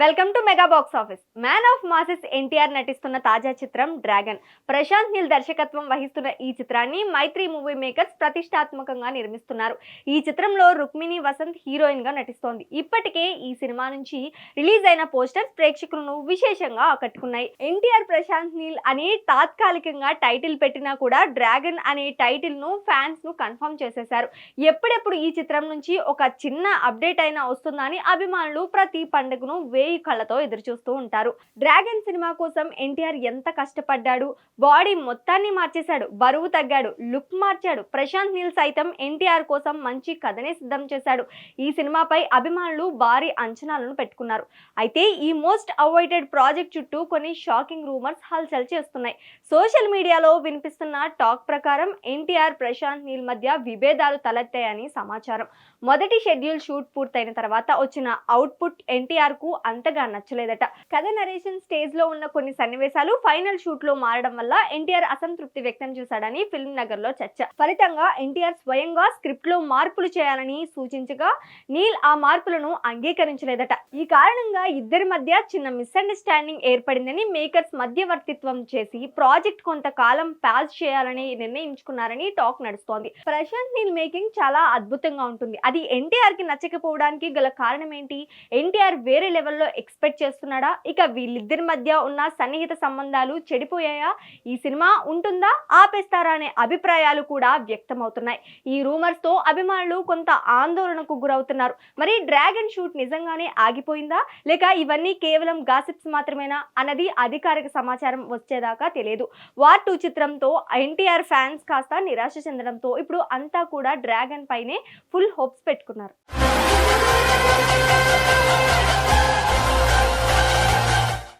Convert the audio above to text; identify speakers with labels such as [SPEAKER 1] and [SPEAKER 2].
[SPEAKER 1] Welcome to mega box office. Man of masses NTR నటిస్తున్న తాజా చిత్రం డ్రాగన్. ప్రశాంత్ నీల్ దర్శకత్వం వహిస్తున్న ఈ చిత్రాన్ని మైత్రి మూవీ మేకర్స్ ప్రతిష్టాత్మకంగా నిర్మిస్తున్నారు. ఈ చిత్రంలో రుక్మిణి వసంత్ హీరోయిన్గా నటిస్తోంది. ఇప్పటికే ఈ సినిమా నుంచి రిలీజ్ అయిన పోస్టర్స్ ప్రేక్షకులను విశేషంగా ఆకట్టుకున్నాయి. ఎన్టీఆర్ ప్రశాంత్ నీల్ అని తాత్కాలికంగా టైటిల్ పెట్టినా కూడా డ్రాగన్ అనే టైటిల్ను ఫ్యాన్స్ను కన్ఫర్మ్ చేసేశారు. ఎప్పుడెప్పుడు ఈ చిత్రం నుంచి ఒక చిన్న అప్డేట్ అయినా వస్తుందని అభిమానులు ప్రతి పండుగను వేయి కళ్ళతో ఎదురు చూస్తూ ఉంటారు. డ్రాగన్ సినిమా కోసం ఎన్టీఆర్ ఎంత కష్టపడ్డాడు? బాడీ మొత్తాన్ని మార్చేశాడు బరువు తగ్గాడు లుక్ మార్చాడు. ప్రశాంత్ నీల్ సైతం ఎన్టీఆర్ కోసం మంచి కథనే సిద్ధం చేశాడు. ఈ సినిమాపై అభిమానులు భారీ అంచనాలను పెట్టుకున్నారు. అయితే ఈ మోస్ట్ అవాయిడెడ్ ప్రాజెక్ట్ చుట్టూ కొన్ని షాకింగ్ రూమర్స్ హల్చల్ చేస్తున్నాయి. సోషల్ మీడియాలో వినిపిస్తున్న టాక్ ప్రకారం ఎన్టీఆర్ ప్రశాంత్ నీల్ మధ్య విభేదాలు తలెత్తాయని సమాచారం. మొదటి షెడ్యూల్ షూట్ పూర్తయిన తర్వాత వచ్చిన అవుట్పుట్ ఎన్టీఆర్కు అంతగా నచ్చలేదట. కథ నరేషన్ స్టేజ్లో ఉన్న కొన్ని సన్నివేశాలు ఫైనల్ షూట్లో మారడం వల్ల ఎన్టీఆర్ అసంతృప్తి వ్యక్తం చేశాడని ఫిల్మ్ నగర్లో చర్చ. ఫలితంగా ఎన్టీఆర్ స్వయంగా స్క్రిప్ట్లో మార్పులు చేయాలని సూచించగా నీల్ ఆ మార్పులను అంగీకరించలేదట. ఈ కారణంగా ఇద్దరి మధ్య చిన్న మిస్అండర్స్టాండింగ్ ఏర్పడిందని మేకర్స్ మధ్యవర్తిత్వం చేసి ప్రాజెక్ట్ కొంతకాలం పాజ్ చేయాలని నిర్ణయించుకున్నారని టాక్ నడుస్తోంది. ప్రశాంత్ నీల్ మేకింగ్ చాలా అద్భుతంగా ఉంటుంది. అది ఎన్టీఆర్కి నచ్చకపోవడానికి గల కారణం ఏంటి? ఎన్టీఆర్ వేరే లెవెల్లో ఎక్స్పెక్ట్ చేస్తున్నాడా? ఇక వీళ్ళిద్దరి మధ్య ఉన్న సన్నిహిత సంబంధాలు చెడిపోయాయా? ఈ సినిమా ఉంటుందా? ఆపేస్తారా అనే అభిప్రాయాలు కూడా వ్యక్తమవుతున్నాయి. ఈ రూమర్స్తో అభిమానులు కొంత ఆందోళనకు గురవుతున్నారు. మరి డ్రాగన్ షూట్ నిజంగానే ఆగిపోయిందా? లేక ఇవన్నీ కేవలం గాసిప్స్ మాత్రమేనా? అన్నది అధికారిక సమాచారం వచ్చేదాకా తెలియదు. వార్ టూ చిత్రంతో ఎన్టీఆర్ ఫ్యాన్స్ కాస్త నిరాశ చెందడంతో ఇప్పుడు అంతా కూడా డ్రాగన్ పైనే ఫుల్ హోప్స్ పెట్టుకున్నారు.